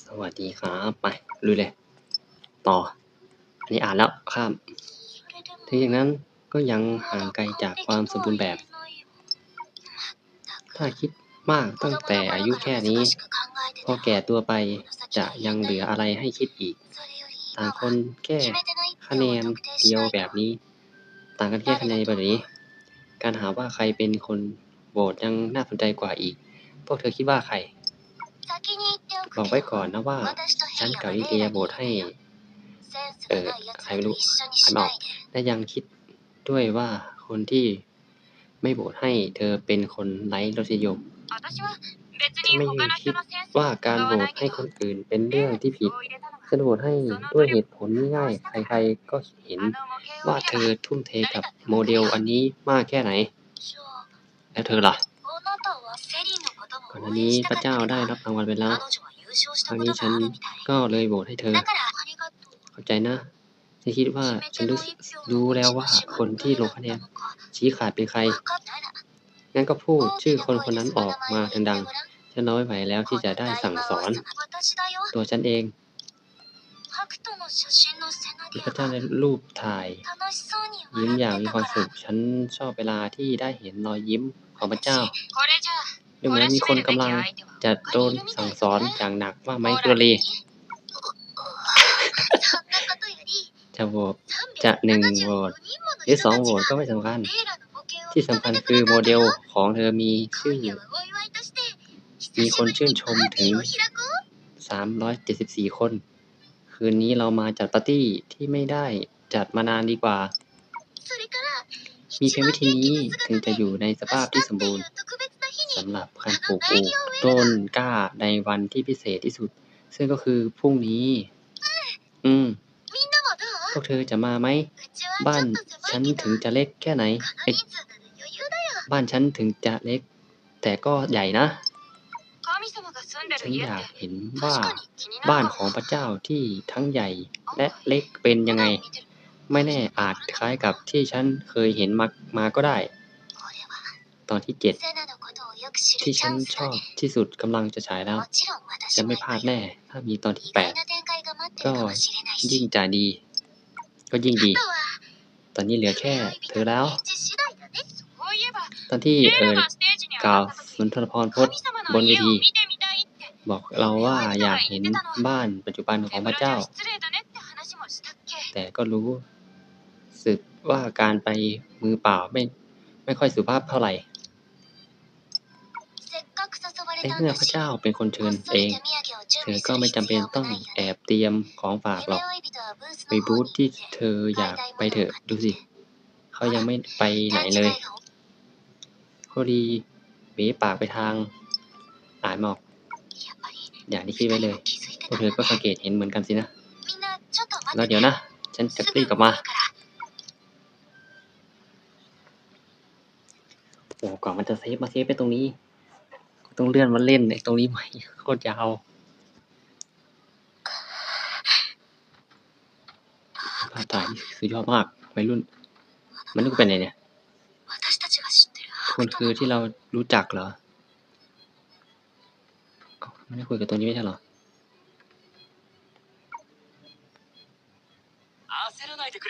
สวัสดีครับ ไปลุยเลย ต่อ อันนี้อ่านแล้วข้ามถึงอย่างนั้นก็ยังห่างไกลจากความสมบูรณ์แบบ ถ้าคิดมากตั้งแต่อายุแค่นี้ พอแก่ตัวไปจะยังเหลืออะไรให้คิดอีก ต่างคนแค่คะแนนเดียวแบบนี้ ต่างกันแค่คะแนนแบบนี้ การหาว่าใครเป็นคนโหวตยังน่าสนใจกว่าอีก พวกเธอคิดว่าใคร บอกไว้ก่อนนะว่า ฉันกับลิเดียโหวตให้ เออใครไม่รู้อ่านออกและยังคิดด้วยว่าคนที่ไม่โหวตให้เธอเป็นคนไร้รสนิยมไม่คิดว่าการโหวตให้คนอื่นเป็นเรื่องที่ผิดฉันโหวตให้ด้วยเหตุผลง่ายๆใครๆก็เห็นว่าเธอทุ่มเทกับโมเดลอันนี้มากแค่ไหน แล้วเธอล่ะก่อนหน้านี้พระเจ้าได้รับรางวัลไปแล้ว ครั้งนี้ฉันก็เลยโหวตให้เธอ เข้าใจนะฉันคิดว่าฉันรู้รู้แล้วว่าคนที่ลงคะแนนชี้ขาดเป็นใคร งั้นก็พูดชื่อคนคนนั้นออกมาดังๆ ฉันน้อยไหวแล้วที่จะได้สั่งสอน ตัวฉันเองพระเจ้าในรูปถ่าย ยิ้มอย่างมีความสุข ฉันชอบเวลาที่ได้เห็นรอยยิ้มของพระเจ้า ดูเหมือนมีคนกำลังจะโดนสั่งสอนอย่างหนักว่าไหมกุลลีจะโหวตจะหนึ่งโหวตหรือสองโหวตก็ไม่สำคัญ ที่สำคัญคือโมเดลของเธอมีชื่อ มีคนชื่นชมถึง 374 คน คืนนี้เรามาจัดปาร์ตี้ที่ไม่ได้จัดมานานดีกว่า มีเพียงวิธีนี้ถึงจะอยู่ในสภาพที่สมบูรณ์ำหรับการปลูกต้นกล้าในวันที่พิเศษที่สุด ซึ่งก็คือพรุ่งนี้ อืม พวกเธอจะมาไหม บ้านฉันถึงจะเล็กแค่ไหน บ้านฉันถึงจะเล็ก แต่ก็ใหญ่นะ ฉันอยากเห็นว่าบ้านของพระเจ้าที่ทั้งใหญ่และเล็กเป็นยังไง ไม่แน่อาจคล้ายกับที่ฉันเคยเห็นมามาก็ได้ ตอนที่เจ็ด ที่ฉันชอบที่สุดกำลังจะฉายแล้ว จะไม่พลาดแน่ ถ้ามีตอนที่แปดก็ยิ่งจะดี ก็ยิ่งดี ตอนนี้เหลือแค่เธอแล้ว ตอนที่เออกล่าวสุนทรภรพจน์บนเวทีบอกเราว่าอยากเห็นบ้านปัจจุบันของพระเจ้า แต่ก็รู้สึกว่าการไปมือเปล่าไม่ไม่ค่อยสุภาพเท่าไหร่ ในเมื่อพระเจ้าเป็นคนเชิญเอง เธอก็ไม่จำเป็นต้องแอบเตรียมของฝากหรอกไปบูธที่เธออยากไปเถอะดูสิ เขายังไม่ไปไหนเลยโคดีเบปากไปทางอ่านไมออก อย่างที่คิดไว้เลยพวกเธอก็สังเกตเห็นเหมือนกันสินะ แล้วเดี๋ยวนะ ฉันจะรีบกลับมาโอ้ก่อนมันจะเซฟมาเซฟไปตรงนี้ ต้องเลื่อนมาเล่นในตรงนี้ใหม่โคตรยาวภาพถ่ายสุดยอดมากวัยรุ่น มันนึกเป็นไงเนี่ยคนคือที่เรารู้จักเหรอไม่ได้คุยกับตัวนี้ไม่ใช่เหรอ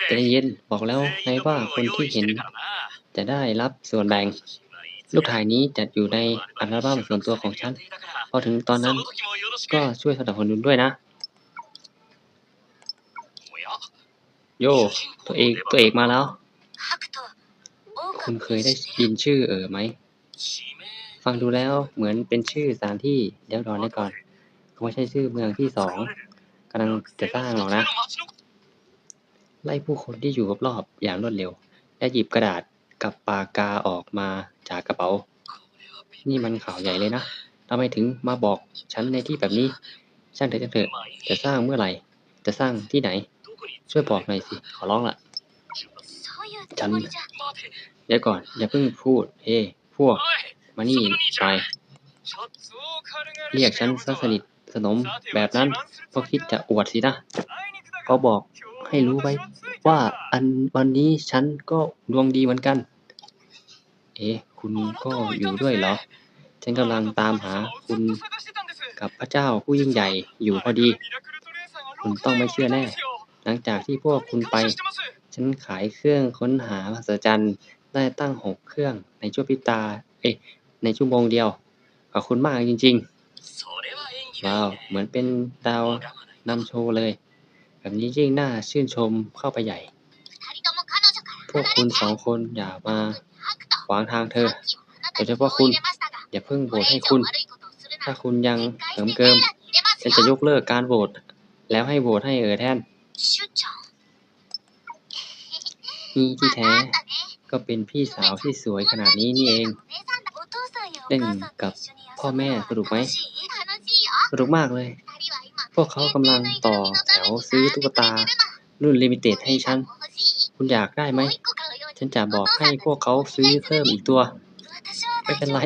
ใจเย็นบอกแล้วไงว่าคนที่เห็นจะได้รับส่วนแบ่ง รูปถ่ายนี้จัดอยู่ในอัลบั้มส่วนตัวของฉัน พอถึงตอนนั้นก็ช่วยสนับสนุนด้วยนะ โย ตัวเอกตัวเอกมาแล้ว คุณเคยได้ยินชื่อเออไหม ฟังดูแล้วเหมือนเป็นชื่อสถานที่เดี๋ยวรอได้ก่อนคงไม่ใช่ชื่อเมืองที่สองกำลังจะสร้างหรอกนะ ไล่ผู้คนที่อยู่รอบๆอย่างรวดเร็ว และหยิบกระดาษกับปากกาออกมา จากกระเป๋า นี่มันข่าวใหญ่เลยนะทำไมถึงมาบอกฉันในที่แบบนี้ ช่างเถอะช่างเถอะ จะสร้างเมื่อไหร่ จะสร้างที่ไหน ช่วยบอกหน่อยสิ ขอร้องละฉันเดี๋ยวก่อน อย่าเพิ่งพูด เฮ้ พวก มานี่หน่อยเรียกฉันซะสนิทสนมแบบนั้นก็คิดจะอวดสินะเขาบอกให้รู้ไว้ว่าอันวันนี้ฉันก็ดวงดีเหมือนกัน เอ๊ะ คุณก็อยู่ด้วยเหรอ ฉันกำลังตามหาคุณกับพระเจ้าผู้ยิ่งใหญ่อยู่พอดี คุณต้องไม่เชื่อแน่ หลังจากที่พวกคุณไป ฉันขายเครื่องค้นหามหัศจรรย์ได้ตั้งหกเครื่องในชั่วพริบตา เอ๊ะในชั่วโมงเดียว ขอบคุณมากจริงๆ ว้าว เหมือนเป็นดาวนำโชว์เลย แบบนี้ยิ่งน่าชื่นชมเข้าไปใหญ่ พวกคุณสองคนอย่ามา ขวางทางเธอ โดยเฉพาะคุณ อย่าเพิ่งโหวตให้คุณ ถ้าคุณยังเหิมเกิมฉันจะยกเลิกการโหวตแล้วให้โหวตให้เออแทนนี่ที่แท้ก็เป็นพี่สาวที่สวยขนาดนี้นี่เองเล่นกับพ่อแม่สนุกไหมสนุกมากเลย พวกเขากำลังต่อแถวซื้อตุ๊กตารุ่นลิมิเต็ดให้ฉัน คุณอยากได้ไหม ฉันจะบอกให้พวกเขาซื้อเพิ่มอีกตัว ไม่เป็นไร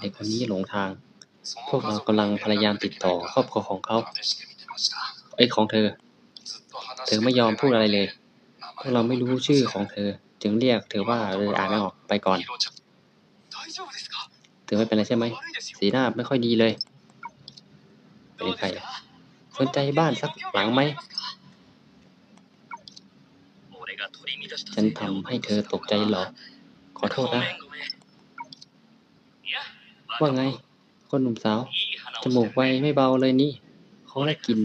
เด็กคนนี้หลงทาง พวกเรากำลังพยายามติดต่อครอบครัวของเขาเอ้ของเธอ เธอไม่ยอมพูดอะไรเลย พวกเราไม่รู้ชื่อของเธอ จึงเรียกเธอว่าเลยอ่านไม่ออกไปก่อน เธอไม่เป็นไรใช่ไหม สีหน้าไม่ค่อยดีเลย เป็นใคร สนใจบ้านสักหลังไหม ฉันทำให้เธอตกใจเหรอ ขอโทษนะ ว่าไง คนหนุ่มสาว จมูกไวไม่เบาเลยนี่ เขาได้กิน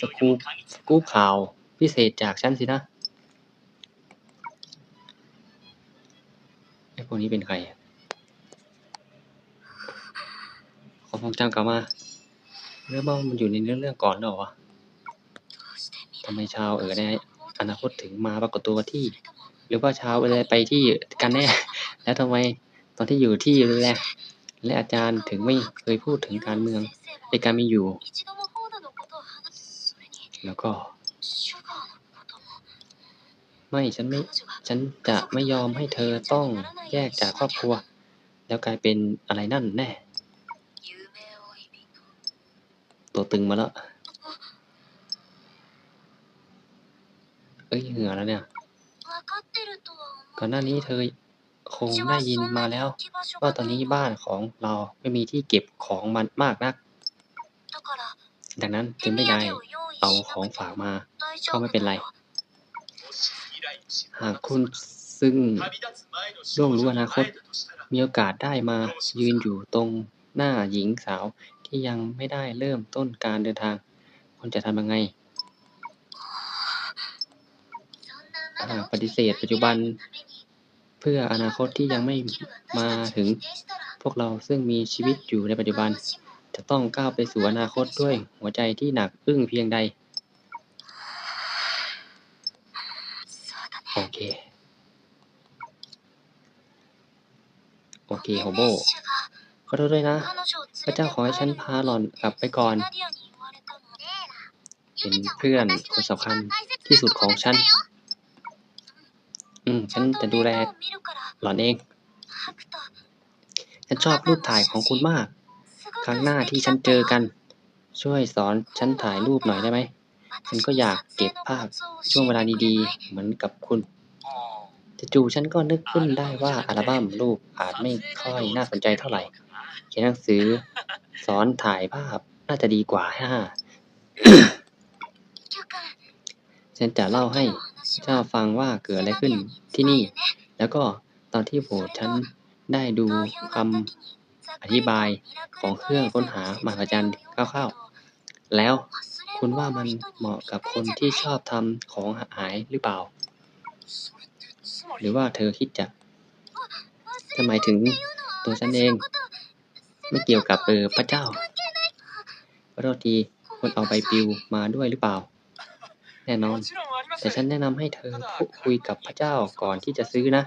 สกู๊ปสกู๊ปข่าวพิเศษจากฉันสินะ ไอ้พวกนี้เป็นใครอะขอพงจำกลับมา เรื่องบ้ามันอยู่ในเรื่องเรื่องก่อนเหรอวะทำไมชาวเออในอนาคตถึงมาปรากฏตัวที่ หรือว่าชาวเออไปที่กันแน่ แล้วทำไมตอนที่อยู่ที่แรกและอาจารย์ถึงไม่เคยพูดถึงการเมืองในการมีอยู่ แล้วก็ ไม่ฉันไม่ฉันจะไม่ยอมให้เธอต้องแยกจากครอบครัว แล้วกลายเป็นอะไรนั่นแน่ ตัวตึงมาแล้วเอ้ยเหงื่อแล้วเนี่ยก่อนหน้านี้เธอคงได้ยินมาแล้ว ว่าตอนนี้บ้านของเราไม่มีที่เก็บของมันมากนัก ดังนั้นจึงไม่ได้เอาของฝากมาก็ไม่เป็นไร หากคุณซึ่งล่วงรู้อนาคตมีโอกาสได้มายืนอยู่ตรงหน้าหญิงสาว ที่ยังไม่ได้เริ่มต้นการเดินทางคุณจะทำยังไงหากปฏิเสธปัจจุบันเพื่ออนาคตที่ยังไม่มาถึงพวกเราซึ่งมีชีวิตอยู่ในปัจจุบัน จะต้องก้าวไปสู่อนาคตด้วยหัวใจที่หนักอึ้งเพียงใด โอเค โอเคโฮโบ ขอโทษด้วยนะ พระเจ้าขอให้ฉันพาหล่อนกลับไปก่อน เป็นเพื่อนคนสำคัญที่สุดของฉัน อืม ฉันจะดูแลหล่อนเอง ฉันชอบรูปถ่ายของคุณมาก ครั้งหน้าที่ฉันเจอกัน ช่วยสอนฉันถ่ายรูปหน่อยได้ไหม ฉันก็อยากเก็บภาพช่วงเวลาดีๆ เหมือนกับคุณจู่ๆฉันก็นึกขึ้นได้ว่าอัลบั้มรูปอาจไม่ค่อยน่าสนใจเท่าไหร่ ยนหนังสือ สอนถ่ายภาพ น่าจะดีกว่าฮ่าฉันจะเล่าให้เจ้าฟังว่าเกิดอะไรขึ้นที่นี่ แล้วก็ตอนที่โหวตฉันได้ดูคำอธิบายของเครื่องค้นหามหัศจรรย์คร่าวๆ แล้วคุณว่ามันเหมาะกับคนที่ชอบทำของหายหรือเปล่า หรือว่าเธอคิดจะจะหมายถึงตัวฉันเอง ไม่เกี่ยวกับเออพระเจ้าขอโทษทีคุณเอาใบปลิวมาด้วยหรือเปล่า แน่นอน แต่ฉันแนะนำให้เธอพูดคุยกับพระเจ้าก่อนที่จะซื้อนะ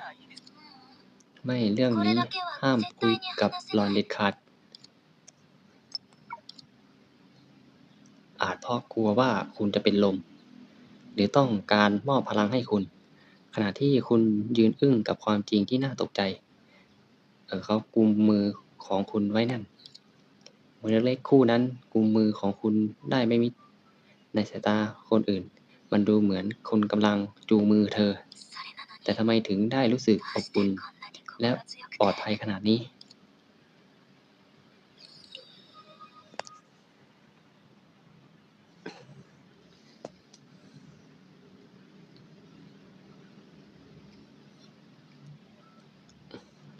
ไม่เรื่องนี้ห้ามคุยกับหลอนเด็ดขาดอาจเพราะกลัวว่าคุณจะเป็นลม หรือต้องการมอบพลังให้คุณ ขณะที่คุณยืนอึ้งกับความจริงที่น่าตกใจ เออเขากุมมือ ของคุณไว้นั่น มือเล็กๆคู่นั้นกุมมือของคุณได้ไม่มิด ในสายตาคนอื่น มันดูเหมือนคุณกำลังจูงมือเธอ แต่ทำไมถึงได้รู้สึกอบอุ่นและปลอดภัยขนาดนี้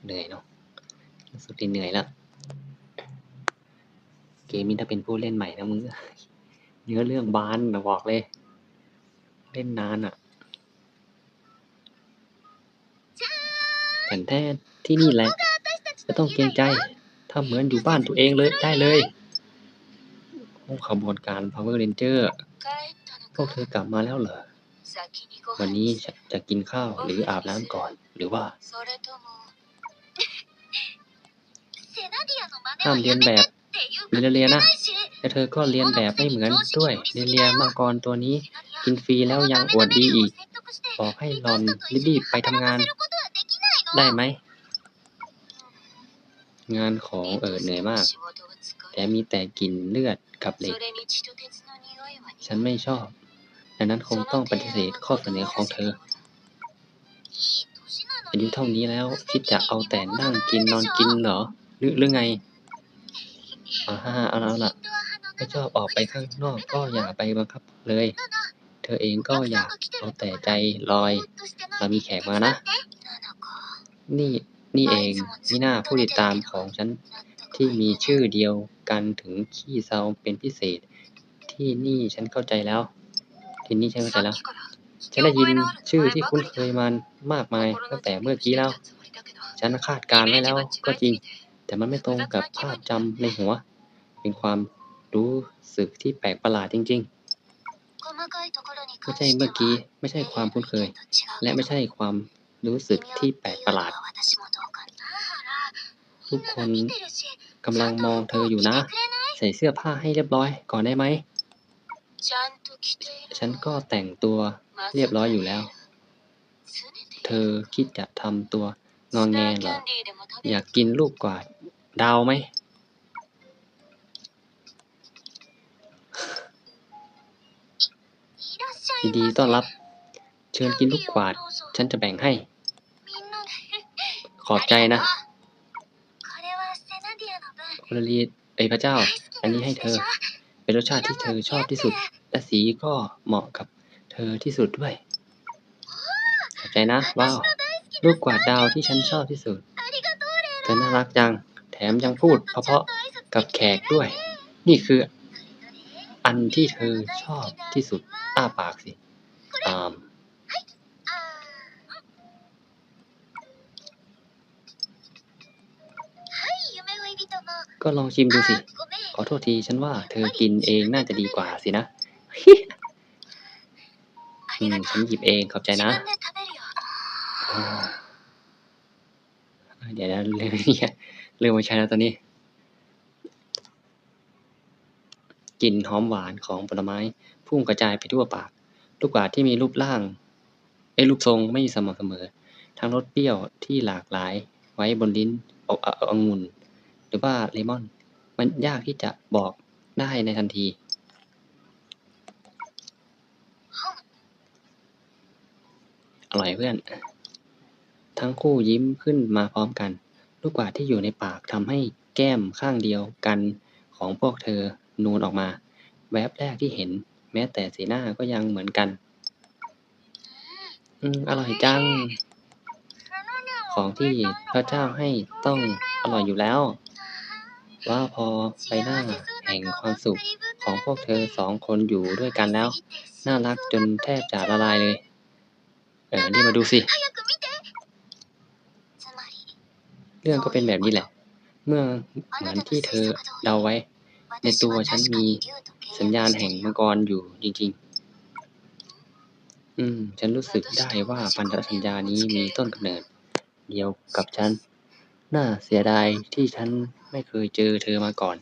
เหนื่อยเนาะรู้สึก เหนื่อยแล้วเกมนี้ถ้าเป็นผู้เล่นใหม่นะมึงเนื้อเรื่องบานนะบอกเลย เล่นนานอะ่ะแผ่นแท้ที่นี่แหละไม่ต้องเกรงใจถ้าเหมือนอยู่บ้านตัวเองเลยได้เลยโอ้ขบวนการ Power Ranger พวกเธอกลับมาแล้วเหรอ วันนี้จะกินข้าวหรืออาบน้ำก่อน หรือว่า ห้ามเรียนแบบเรียนเรียนะและเธอก็เรียนแบบไม่เหมือนด้วยเรียนเรียนมังกรตัวนี้ กินฟรีแล้วยังอวดดีอีก บอกให้หลอนรีบๆไปทำงาน ได้ไหม งานของเออเหนื่อยมาก แต่มีแต่กลิ่นเลือดกับเหล็ก ฉันไม่ชอบดังนั้นคงต้องปฏิเสธข้อเสนอของเธออายุเท่านี้แล้วคิดจะเอาแต่นั่งกินนอนกินเหรอหรือหรือไง อ่าฮ่าเอาละเอาละไม่ชอบออกไปข้างนอกก็อย่าไปบังคับเลย เธอเองก็อยากเอาแต่ใจลอย เรามีแขกมานะ นี่นี่เองนี่หน้าผู้ติดตามของฉันที่มีชื่อเดียวกันถึงขี้เซาเป็นพิเศษ ที่นี่ฉันเข้าใจแล้ว ที่นี่ฉันเข้าใจแล้ว ฉันได้ยินชื่อที่คุ้นเคยมันมากมายตั้งแต่เมื่อกี้แล้ว ฉันคาดการณ์ไว้แล้วก็จริง แต่มันไม่ตรงกับภาพจำในหัว เป็นความรู้สึกที่แปลกประหลาดจริง ๆ ไม่ใช่เมื่อกี้ไม่ใช่ความคุ้นเคย และไม่ใช่ความรู้สึกที่แปลกประหลาด ทุกคนกำลังมองเธออยู่นะ ใส่เสื้อผ้าให้เรียบร้อยก่อนได้ไหม ฉันก็แต่งตัวเรียบร้อยอยู่แล้ว เธอคิดจะทำตัวงองแงเหรอ อยากกินลูกกวาดดาวไหม ยินดีต้อนรับ เชิญกินลูกกวาด ฉันจะแบ่งให้ ขอบใจนะคุณลีเอ้ยพระเจ้า อันนี้ให้เธอ เป็นรสชาติที่เธอชอบที่สุด และสีก็เหมาะกับเธอที่สุดด้วย ขอบใจนะ ว้าว ลูกกวาดดาวที่ฉันชอบที่สุด เธอน่ารักจัง แถมยังพูดเพราะๆกับแขกด้วย นี่คืออันที่เธอชอบที่สุด อ้าปากสิอามก็ลองชิมดูสิ ขอโทษทีฉันว่าเธอกินเองน่าจะดีกว่าสินะอืมฉันหยิบเองขอบใจนะอ่าเดี๋ยวนะเรื่องนี้เรื่องไม่ใช่แล้วตอนนี้ กลิ่นหอมหวานของผลไม้พุ่งกระจายไปทั่วปาก ลูกกวาดที่มีรูปร่างเอ้ยรูปทรงไม่สม่ำเสมอ ทั้งรสเปรี้ยวที่หลากหลายไว้บนลิ้นอาเออาองุ่นหรือว่าเลมอน มันยากที่จะบอกได้ในทันที อร่อยเพื่อน ทั้งคู่ยิ้มขึ้นมาพร้อมกัน ลูกกวาดที่อยู่ในปากทำให้แก้มข้างเดียวกันของพวกเธอ นูนออกมา แวบแรกที่เห็น แม้แต่สีหน้าก็ยังเหมือนกัน อืมอร่อยจัง ของที่พระเจ้าให้ต้องอร่อยอยู่แล้ว ว่าพอใบหน้าแห่งความสุขของพวกเธอสองคนอยู่ด้วยกันแล้ว น่ารักจนแทบจะละลายเลย เออ นี่มาดูสิ เรื่องก็เป็นแบบนี้แหละ เมื่อเหมือนที่เธอเดาไว้ ในตัวฉันมีสัญญาณแห่งมังกรอยู่จริง ๆ อืม ฉันรู้สึกได้ว่าพันธสัญญานี้มีต้นกำเนิด เดียวกับฉัน น่าเสียดายที่ฉันไม่เคยเจอเธอมาก่อน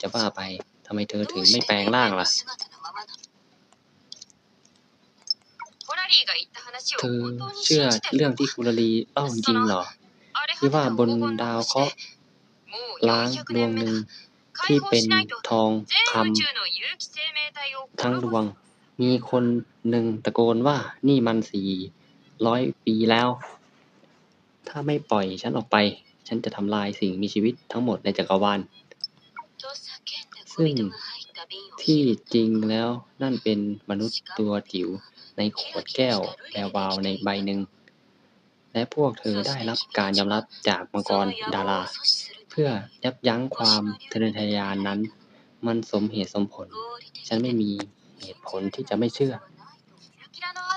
จะว่าไปทำไมเธอถึงไม่แปลงร่างล่ะ เธอเชื่อเรื่องที่คุรลีเล่าจริงเหรอที่ว่าบนดาวเคราะห์ล้างดวงหนึ่ง ที่เป็นทองคำทั้งดวง มีคนหนึ่งตะโกนว่านี่มันสี่ร้อยปีแล้ว ถ้าไม่ปล่อยฉันออกไป ฉันจะทำลายสิ่งมีชีวิตทั้งหมดในจักรวาลซึ่งที่จริงแล้วนั่นเป็นมนุษย์ตัวจิ๋วในขวดแก้วแวววาวในใบหนึ่ง และพวกเธอได้รับการยอมรับจากมังกรดารา พื่อยับยั้งความทะเยอทะยานนั้น มันสมเหตุสมผล ฉันไม่มีเหตุผลที่จะไม่เชื่อ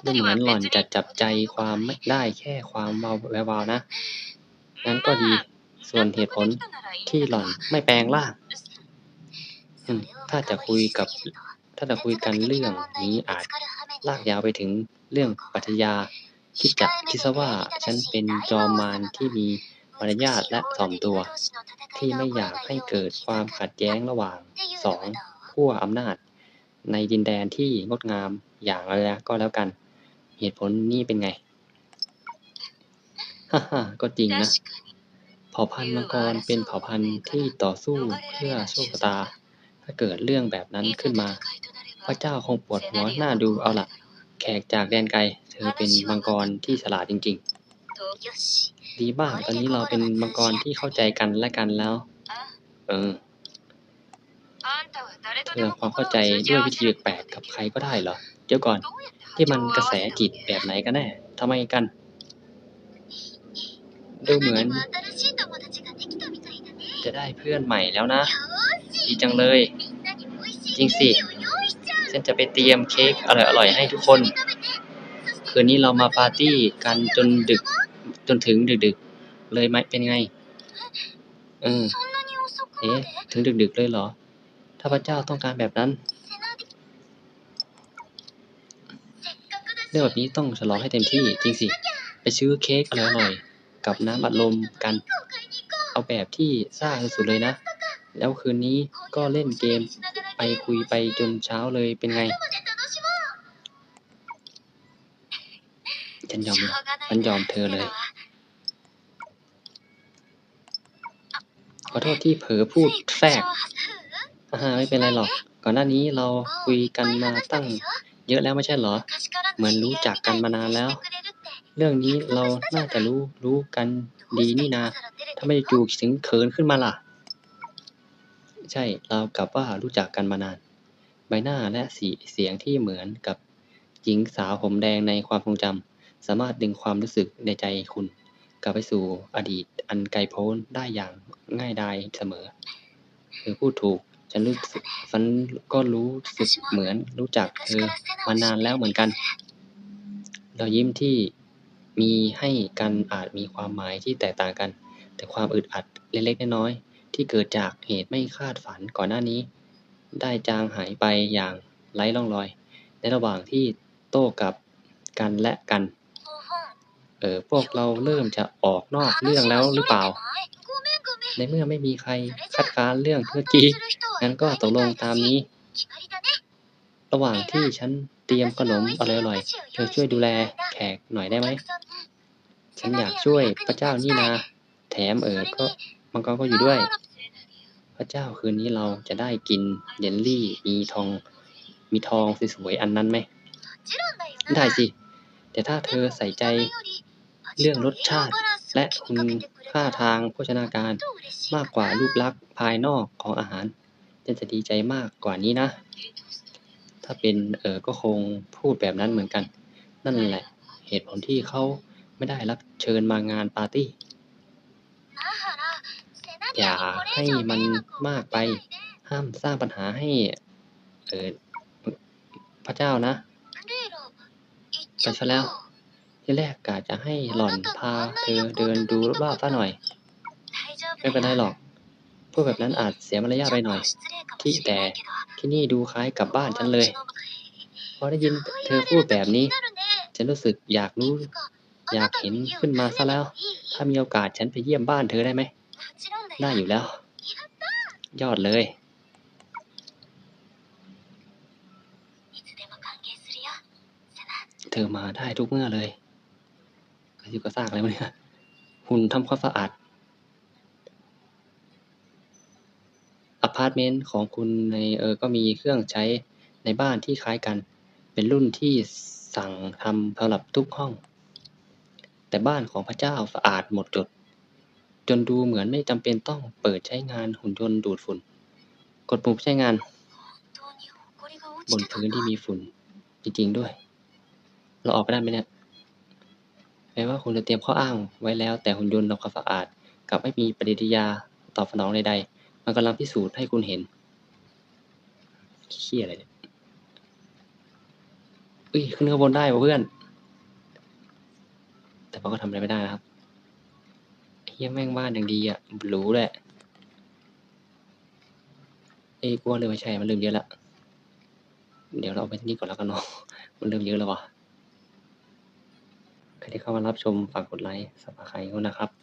ดูเหมือนหล่อนจะจับใจความไม่ได้แค่ความเบาแวววาวนะ งั้นก็ดี ส่วนเหตุผลที่หล่อนไม่แปลงร่างถ้าจะคุยกับ ถ้าจะคุยกันเรื่องนี้อาจลากยาวไปถึงเรื่องปรัชญาคิดจะคิดซะว่าฉันเป็นจอมมารที่มี มารยาทและถ่อมตัว ที่ไม่อยากให้เกิดความขัดแย้งระหว่างสองขั้วอำนาจ ในดินแดนที่งดงามอย่างไรก็แล้วกัน เหตุผลนี่เป็นไงฮ่าฮ่าก็จริงนะ เผ่าพันธุ์มังกรเป็นเผ่าพันธุ์ที่ต่อสู้เพื่อโชคชะตา ถ้าเกิดเรื่องแบบนั้นขึ้นมา พระเจ้าคงปวดหัวหน้าดูเอาล่ะแขกจากแดนไกล เธอเป็นมังกรที่ฉลาดจริง ๆ ดีมากตอนนี้เราเป็นมังกรที่เข้าใจกันและกันแล้ว เออเธอความเข้าใจด้วยวิธีแปลกๆกับใครก็ได้เหรอ เดี๋ยวก่อน ที่มันกระแสจิตแบบไหนกันแน่ทำไมกัน ดูเหมือน จะได้เพื่อนใหม่แล้วนะ ดีจังเลย จริงสิ ฉันจะไปเตรียมเค้กอร่อยๆให้ทุกคน คืนนี้เรามาปาร์ตี้กันจนดึก จนถึงดึกๆ เลยไหมเป็นไง เออเอ๊ะถึงดึกๆเลยเหรอ ถ้าพระเจ้าต้องการแบบนั้น เรื่องแบบนี้ต้องฉลองให้เต็มที่จริงสิ ไปซื้อเค้กอร่อยๆกับน้ำอัดลมกัน เอาแบบที่ซ่าสุดๆเลยนะ แล้วคืนนี้ก็เล่นเกมไปคุยไปจนเช้าเลยเป็นไงฉันยอมเลยฉันยอมเธอเลย ขอโทษที่เผลอพูดแทรกอ่าไม่เป็นไรหรอก ก่อนหน้านี้เราคุยกันมาตั้งเยอะแล้วไม่ใช่เหรอ เหมือนรู้จักกันมานานแล้ว เรื่องนี้เราน่าจะรู้รู้กันดีนี่นาถ้าไม่จูถึงเขินขึ้นมาล่ะ ใช่เรากับว่ารู้จักกันมานาน ใบหน้าและสีเสียงที่เหมือนกับหญิงสาวผมแดงในความทรงจำสามารถดึงความรู้สึกในใจคุณ กลับไปสู่อดีตอันไกลโพ้นได้อย่างง่ายดายเสมอ เธอพูดถูก ฉันรู้สึกฉันก็รู้สึกเหมือนรู้จักเธอมานานแล้วเหมือนกันรอยยิ้มที่มีให้กันอาจมีความหมายที่แตกต่างกัน แต่ความอึดอัดเล็กๆน้อยๆที่เกิดจากเหตุไม่คาดฝันก่อนหน้านี้ ได้จางหายไปอย่างไร้ร่องรอย ในระหว่างที่โต้กับกันและกัน เออพวกเราเริ่มจะออกนอกเรื่องแล้วหรือเปล่า ในเมื่อไม่มีใครคัดค้านเรื่องเมื่อกี้งั้นก็ตกลงตามนี้ ระหว่างที่ฉันเตรียมขนมอร่อยๆเธอช่วยดูแลแขกหน่อยได้ไหมฉันอยากช่วยพระเจ้านี่นา แถมเออก็มังกรก็อยู่ด้วย พระเจ้าคืนนี้เราจะได้กินเยลลี่มีทอง มีทองสวยๆอันนั้นไหมได้สิ แต่ถ้าเธอใส่ใจ เรื่องรสชาติ และคุณค่าทางโภชนาการ มากกว่ารูปลักษณ์ภายนอกของอาหารฉันจะดีใจมากกว่านี้นะ ถ้าเป็นเออก็คงพูดแบบนั้นเหมือนกัน นั่นแหละเหตุผลที่เขาไม่ได้รับเชิญมางานปาร์ตี้ อย่าให้มันมากไป ห้ามสร้างปัญหาให้เออพระเจ้านะ ไปซะแล้ว ที่แรกกะจะให้หล่อนพาเธอเดินดูรอบๆซะหน่อย ไม่เป็นไรหรอกพวกแบบนั้นอาจเสียมารยาทไปหน่อย ที่แต่ที่นี่ดูคล้ายกับบ้านฉันเลย พอได้ยินเธอพูดแบบนี้ ฉันรู้สึกอยากรู้ อยากเห็นขึ้นมาซะแล้ว ถ้ามีโอกาสฉันไปเยี่ยมบ้านเธอได้ไหม ได้อยู่แล้ว ยอดเลยเธอมาได้ทุกเมื่อเลย กระซิบกระซากอะไรวะเนี่ยหุ่นทำความสะอาดอพาร์ตเมนต์ของคุณในเออก็มีเครื่องใช้ในบ้านที่คล้ายกัน เป็นรุ่นที่สั่งทำสำหรับทุกห้อง แต่บ้านของพระเจ้าสะอาดหมดจด จนดูเหมือนไม่จำเป็นต้องเปิดใช้งานหุ่นยนต์ดูดฝุ่น กดปุ่มใช้งาน บนพื้นที่มีฝุ่นจริงๆด้วย เราออกไปได้ไหมเนี่ย ม้ว่าคุณจะเตรียมข้ออ้างไว้แล้ว แต่หุ่นยนต์ทำความสะอาดกลับไม่มีปฏิกิริยาตอบสนองใดๆ มันกำลังพิสูจน์ให้คุณเห็นเขี้ยอะไรเนี่ยอุ้ยขึ้นข้างบนได้ว่ะเพื่อน แต่มันก็ทำอะไรไม่ได้นะครับเฮียแม่งบ้านอย่างดีอะหรูแหละเอ้กลัวเลยไม่ใช่มันเริ่มเยอะละ เดี๋ยวเราเอาไปที่นี่ก่อนแล้วกันเนาะ มันเริ่มเยอะแล้วว่ะ ที่เข้ามารับชมฝากกดไลค์สับสไครต์นะครับ